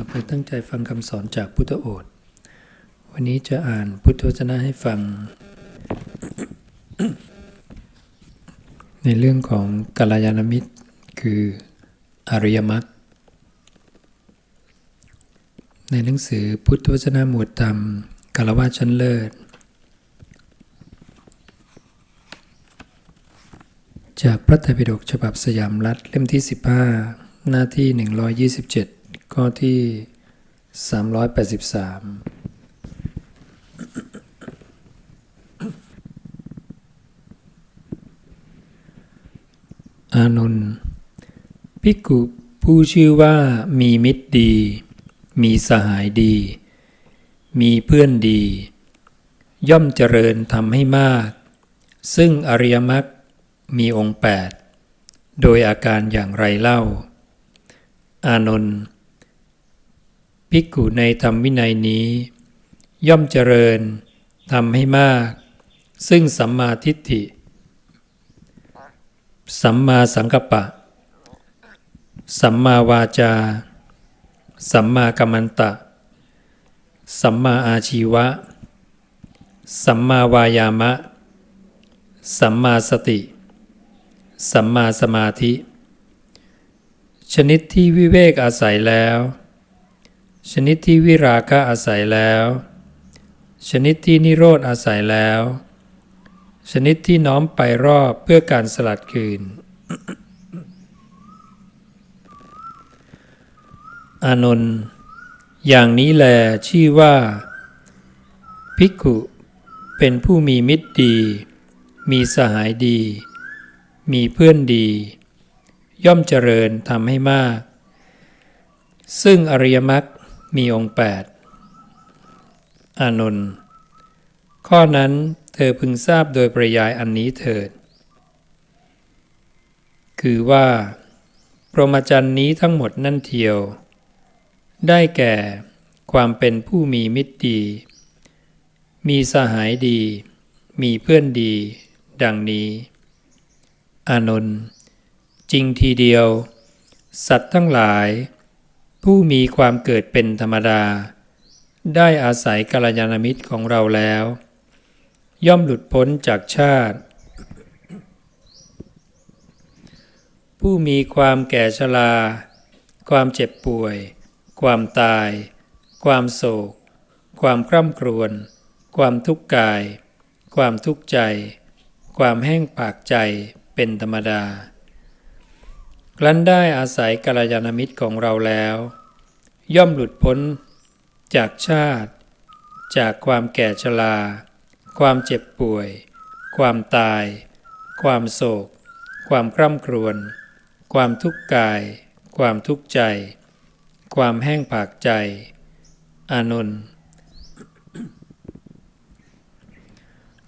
ต่อไปตั้งใจฟังคำสอนจากพุทธโอษฐ์ วันนี้จะอ่านพุทธวจนะให้ฟัง ในเรื่องของกัลยาณมิตร คืออริยมรรค ในหนังสือพุทธวจนะหมวดธรรมกาลวาชั้นเลิศ จากพระไตรปิฎกฉบับสยามรัฐเล่มที่ 15 หน้าที่ 127 ข้อที่ 383 อานนท์ภิกขุผู้ชื่อว่ามีมิตรดี มีสหายดี มีเพื่อนดี ย่อมเจริญทำให้มาก ซึ่งอริยมรรคมีองค์ 8 โดยอาการอย่างไรเล่า อานนท์ ภิกขุในธรรมวินัยนี้ ย่อมเจริญทำให้มาก ซึ่งสัมมาทิฏฐิ สัมมาสังกัปปะ สัมมาวาจา สัมมากัมมันตะ สัมมาอาชีวะ สัมมาวายามะ สัมมาสติ สัมมาสมาธิ ชนิดที่วิเวกอาศัยแล้ว ชนิดที่วิราคะอาศัยแล้ว ชนิดที่นิโรธอาศัยแล้ว ชนิดที่น้อมไปรอบเพื่อการสลัดคืน อานนท์อย่างนี้แลชื่อว่า ภิกขุเป็นผู้มีมิตรดี มีสหายดี มีเพื่อนดี ย่อมเจริญทำให้มาก ซึ่งอริยมรรค มีองค์ 8 อานนท์ข้อนั้นเธอพึงทราบโดยประยายอันนี้เถิด คือว่า พรหมจรรย์นี้ทั้งหมดนั่นเทียว ได้แก่ความเป็นผู้มีมิตรดี มีสหายดี มีเพื่อนดี ดังนี้ อานนท์จริงทีเดียว สัตว์ทั้งหลาย ผู้มีความเกิดเป็นธรรมดา ได้อาศัยกัลยาณมิตรของเราแล้ว ย่อมหลุดพ้นจากชาติ ผู้มีความแก่ชรา ความเจ็บป่วย ความตาย ความโศก ความคร่ำครวญ ความทุกข์กาย ความทุกข์ใจ ความแห้งปากใจเป็นธรรมดา ครั้นได้อาศัยกัลยาณมิตรของเราแล้ว ย่อมหลุดพ้น จากชาติ จากความแก่ชรา ความเจ็บป่วย ความตาย ความโศก ความคร่ำครวญ ความทุกข์กาย ความทุกข์ใจ ความแห้งผากใจ อานนท์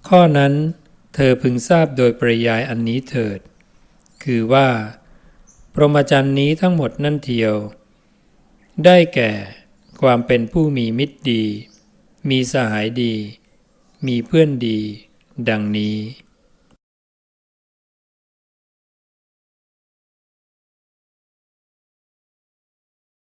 ข้อนั้นเธอพึงทราบโดยปริยายอันนี้เถิด คือว่า พรหมจรรย์นี้ทั้งหมดนั่นเทียว ได้แก่ความเป็นผู้มีมิตรดี มีสหายดี มีเพื่อนดี ดังนี้